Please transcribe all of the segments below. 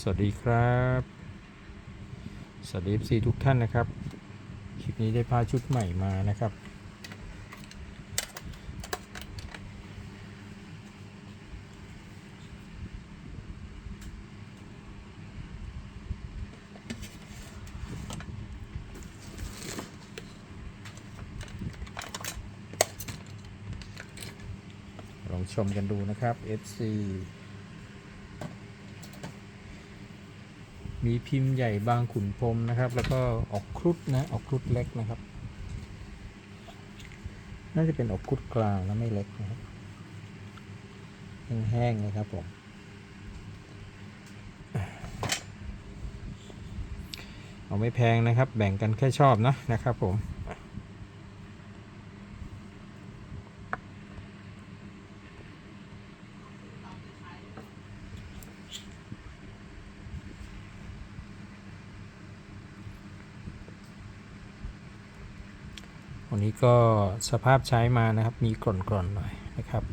สวัสดีครับ สวัสดี FC ทุกท่านนะครับ คลิปนี้ได้พาชุดใหม่มานะครับ ลองชมกันดูนะครับ FC มีพิมพ์ใหญ่บางขุนพรมนะครับ แล้วก็ออกครุฑนะ ออกครุฑเล็กนะครับ น่าจะเป็นออกครุฑกลางแล้วไม่เล็กนะครับแห้งๆนะครับผมเอาไม่แพงนะครับ แบ่งกันแค่ชอบนะนะครับผม วันนี้ก็สภาพใช้มานะครับ มีกร่อนๆหน่อยนะครับ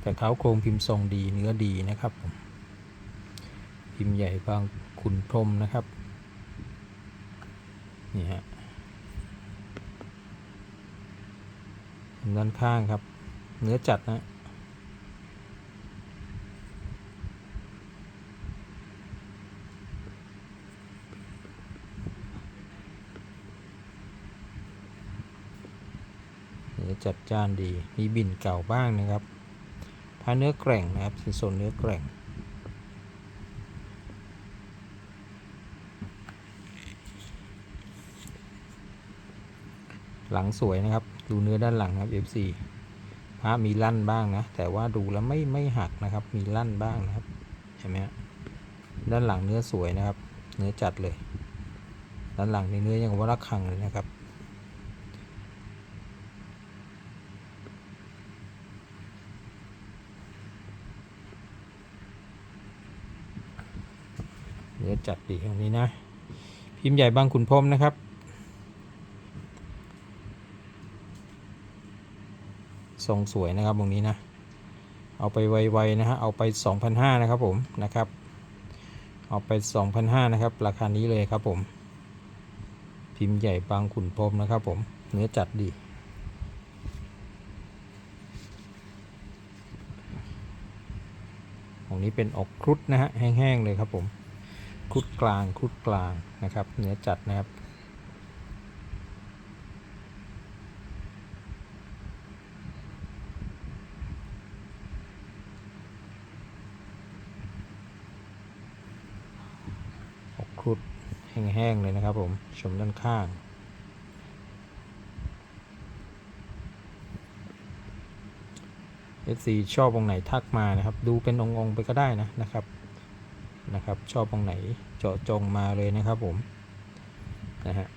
แต่เขาโครงพิมพ์ทรงดีเนื้อดีนะครับผมพิมพ์ใหญ่บางขุนพรมนะครับ นี่ฮะด้านข้างครับ เนื้อจัดนะ เนื้อจัดจ้านดี มีบินเก่าบ้างนะครับผ้าเนื้อแกร่งนะครับเป็นโซนเนื้อแกร่ง หลังสวยนะครับ ดูเนื้อด้านหลังครับ FC พระมีลั่นบ้างนะ แต่ว่าดูแล้วไม่ไม่หักนะครับ มีลั่นบ้างนะครับ เห็นไหมฮะด้านหลังเนื้อสวยนะครับ เนื้อจัดเลย ด้านหลังในเนื้อยังวัระคังเลยนะครับ เนื้อจัดดีตรงนี้นะ พิมพ์ใหญ่บางขุนพรมนะครับ ทรงสวยนะครับตรงนี้นะ เอาไปไวๆนะฮะ เอาไป 2,500นะครับผมนะครับ เอาไป 2,500นะครับ ราคานี้เลยครับผม พิมพ์ใหญ่บางขุนพรมนะครับผม เนื้อจัดดีของนี้เป็นออกครุฑนะฮะแห้งๆเลยครับผม ครุฑกลางครุฑกลางนะครับเนื้อจัดนะครับออกครุฑแห้งๆเลยนะครับผมชมด้านข้าง FC ชอบองค์ไหนทักมานะครับ ดูเป็นองค์ๆไปก็ได้นะนะครับ นะครับ ชอบองไหนเจาะจงมาเลยนะครับผมนะฮะ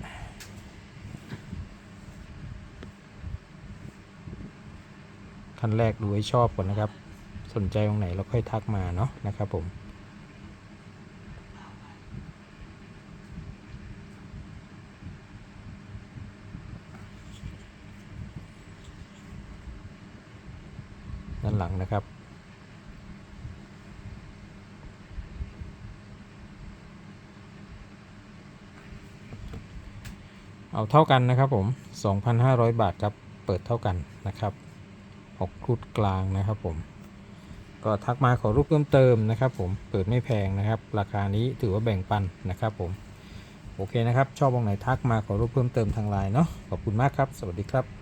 ขั้นแรกดูให้ชอบก่อนนะครับ สนใจองไหนเราค่อยทักมาเนาะนะครับผมด้านหลังนะครับ เอาเท่ากันนะครับผม 2,500 บาทครับ เปิดเท่ากันนะครับ6ครุดกลางนะครับผม ก็ทักมาขอรูปเพิ่มเติมนะครับ ผม เปิดไม่แพงนะครับ ราคานี้ถือว่าแบ่งปันนะครับผม โอเคนะครับ ชอบวงไหนทักมาขอรูปเพิ่มเติมทางไลน์เนาะ ขอบคุณมากครับ สวัสดีครับ